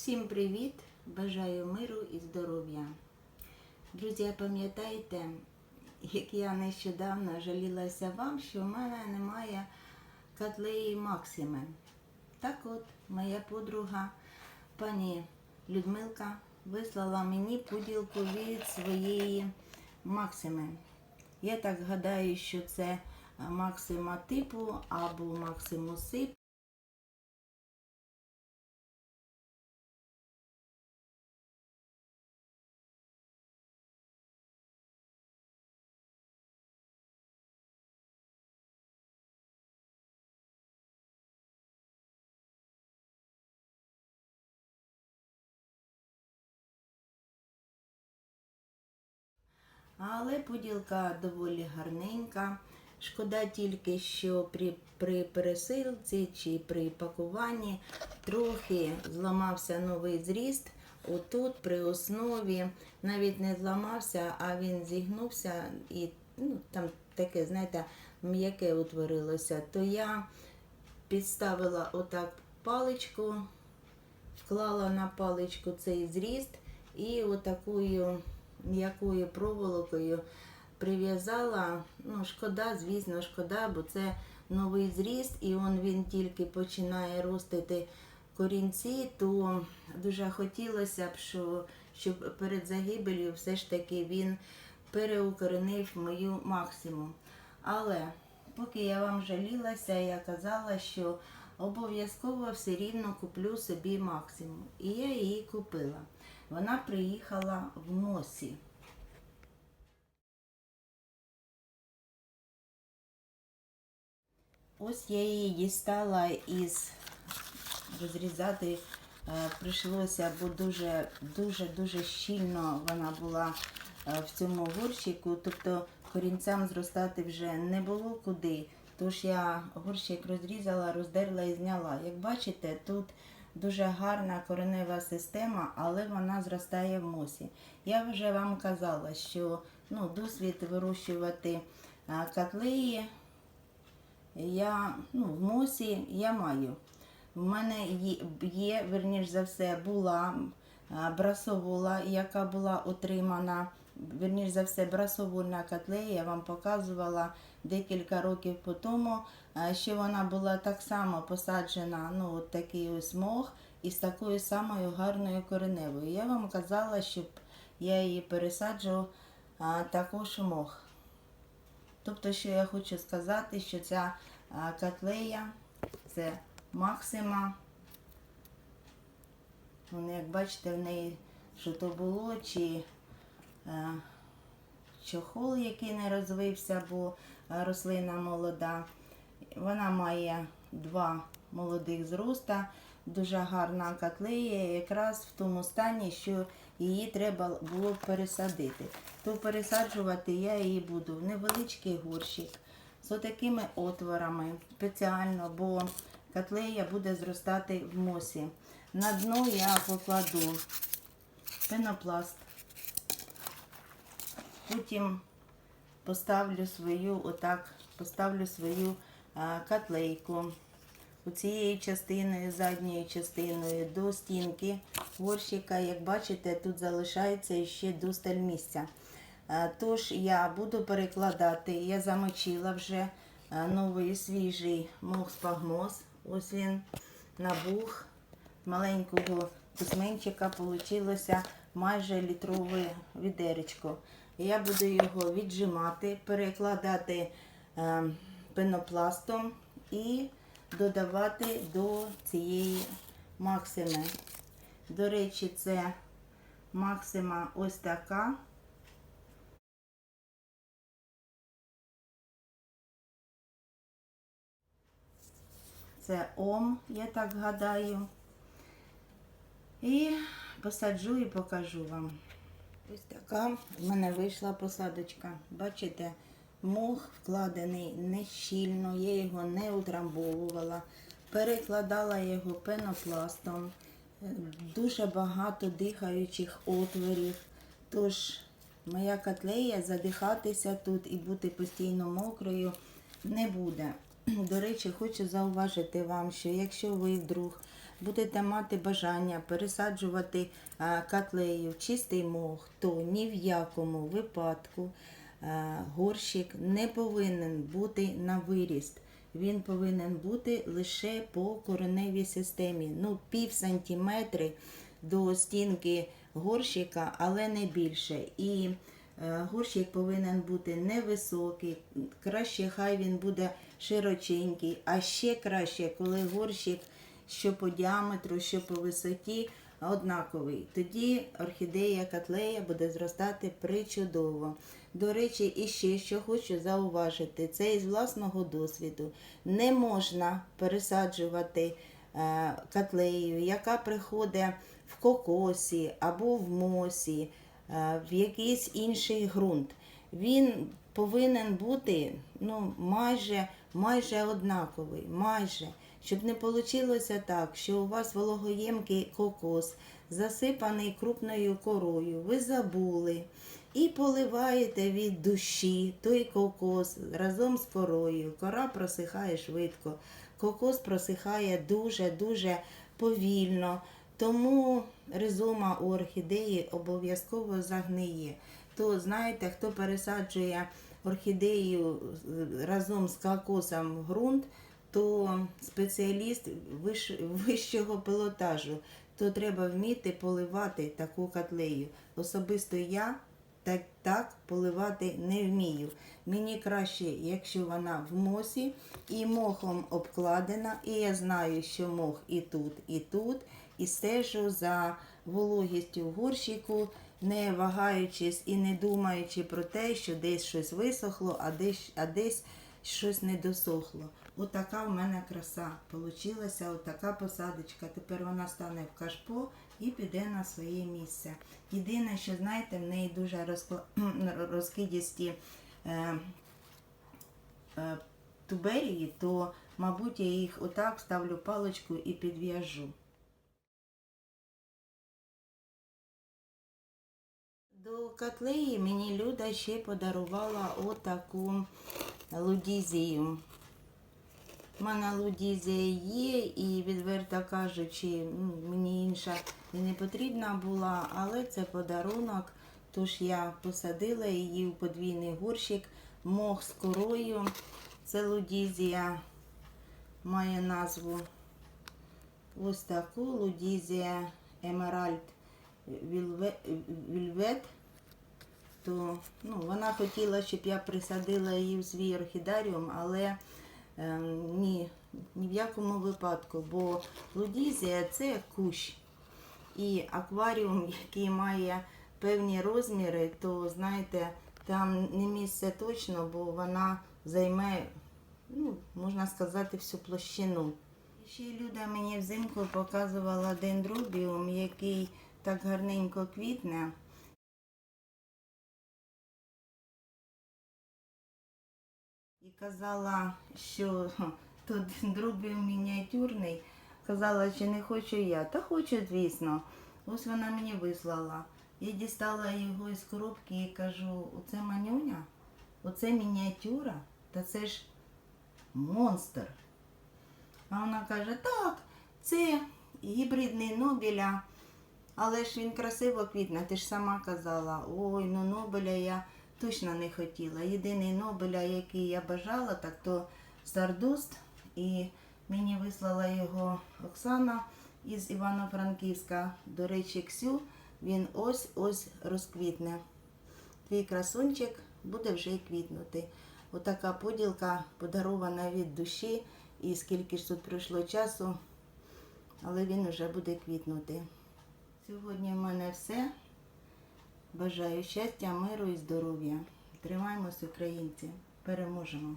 Всім привіт! Бажаю миру і здоров'я. Друзі, пам'ятаєте, як я нещодавно жалілася вам, що в мене немає котлеї Максими. Так от, моя подруга пані Людмилка вислала мені поділку від своєї Максими. Я так гадаю, що це Максима типу або Максимуси. Але поділка доволі гарненька. Шкода тільки, що при, при пересилці чи при пакуванні трохи зламався новий зріст. Отут при основі навіть не зламався, а він зігнувся і ну, там таке, знаєте, м'яке утворилося. То я підставила отак паличку, вклала на паличку цей зріст і отакою м'якою проволокою прив'язала. Ну, шкода, звісно, шкода, бо це новий зріст, і он він тільки починає ростити корінці, то дуже хотілося б, що, щоб перед загибелью все ж таки він переукоренив мою максимум. Але поки я вам жалілася, я казала, що обов'язково все рівно куплю собі максимум. І я її купила. Вона приїхала в Мосі. Ось я її дістала із розрізати е, прийшлося, бо дуже дуже дуже щільно вона була е, в цьому горщику, тобто корінцям зростати вже не було куди. Тож я горщик розрізала, роздерла і зняла. Як бачите, тут дуже гарна коренева система, але вона зростає в мосі. Я вже вам казала, що ну, досвід вирощувати котлеї я ну, в мосі я маю. В мене є, верніш за все, була а, брасовола, яка була отримана. Верніш за все, брасовольна котлея, я вам показувала декілька років по тому, а, що вона була так само посаджена, ну, от такий ось мох, із такою самою гарною кореневою. Я вам казала, щоб я її пересаджу а, також в мох. Тобто, що я хочу сказати, що ця а, котлея це максима. Вони, як бачите, в неї що то було, чи е, чохол, який не розвився, бо е, рослина молода. Вона має два молодих зроста, дуже гарна котлея, якраз в тому стані, що її треба було пересадити. То пересаджувати я її буду в невеличкий горщик з отакими отворами спеціально, бо котлея буде зростати в мосі. На дно я покладу пенопласт. Потім поставлю свою, отак, поставлю свою котлейку. У цією частиною, задньою частиною до стінки горщика, як бачите, тут залишається ще досталь місця. Тож я буду перекладати, я замочила вже новий свіжий мох спагмоз. Ось він набух маленького кусменчика вийшло майже літрове відеречко. Я буду його віджимати, перекладати е, пенопластом і додавати до цієї максими. До речі, це максима ось така. Це ом, я так гадаю. І посаджу і покажу вам. Ось така в мене вийшла посадочка. Бачите, мох вкладений не щільно, я його не утрамбовувала, перекладала його пенопластом, дуже багато дихаючих отворів. Тож моя котлея задихатися тут і бути постійно мокрою не буде. До речі, хочу зауважити вам, що якщо ви вдруг будете мати бажання пересаджувати е, котлею в чистий мох, то ні в якому випадку е, горщик не повинен бути на виріст. Він повинен бути лише по кореневій системі. Ну, пів сантиметри до стінки горщика, але не більше. І е, горщик повинен бути невисокий. Краще хай він буде широченький, а ще краще, коли горщик що по діаметру, що по висоті однаковий. Тоді орхідея котлея буде зростати причудово. До речі, і ще що хочу зауважити, це із власного досвіду. Не можна пересаджувати е, котлею, яка приходить в кокосі або в мосі, е, в якийсь інший ґрунт. Він повинен бути ну, майже, майже однаковий, майже. Щоб не вийшло так, що у вас вологоємкий кокос засипаний крупною корою, ви забули і поливаєте від душі той кокос разом з корою. Кора просихає швидко, кокос просихає дуже-дуже повільно. Тому ризома у орхідеї обов'язково загниє. То знаєте, хто пересаджує орхідею разом з кокосом в ґрунт, то спеціаліст вищого пілотажу, то треба вміти поливати таку котлею. Особисто я так, так поливати не вмію. Мені краще, якщо вона в мосі і мохом обкладена, і я знаю, що мох і тут, і тут, і стежу за вологістю в горщику, не вагаючись і не думаючи про те, що десь щось висохло, а десь, а десь щось не досохло. Отака в мене краса получилася, отака посадочка. Тепер вона стане в кашпо і піде на своє місце. Єдине, що знаєте, в неї дуже розкидісті е, е, туберії, то, мабуть, я їх отак ставлю паличку і підв'яжу. До котлеї мені Люда ще подарувала отаку лудізію. Мене лудізія є, і відверто кажучи, ну, мені інша не потрібна була, але це подарунок. Тож я посадила її у подвійний горщик, мох з корою. Це лудізія має назву ось таку лудізія Емеральд Вільвет. То ну, вона хотіла, щоб я присадила її в свій орхідаріум, але ні, ні в якому випадку, бо лудізія це кущ. І акваріум, який має певні розміри, то знаєте, там не місце точно, бо вона займе, ну, можна сказати, всю площину. Ще Люда мені взимку показувала дендробіум, який так гарненько квітне. Казала, що тут дендробіум мініатюрний. Казала, чи не хочу я. Та хочу, звісно. Ось вона мені вислала. Я дістала його із коробки і кажу, оце манюня, оце мініатюра, та це ж монстр. А вона каже, так, це гібридний Нобеля, але ж він красиво квітне, ти ж сама казала, ой, ну Нобеля я точно не хотіла. Єдиний Нобеля, який я бажала, так то Стардуст. І мені вислала його Оксана із Івано-Франківська. До речі, Ксю, він ось-ось розквітне. Твій красунчик буде вже й квітнути. Отака поділка подарована від душі. І скільки ж тут пройшло часу, але він вже буде квітнути. Сьогодні в мене все. Бажаю щастя, миру і здоров'я. Тримаємось, українці. Переможемо!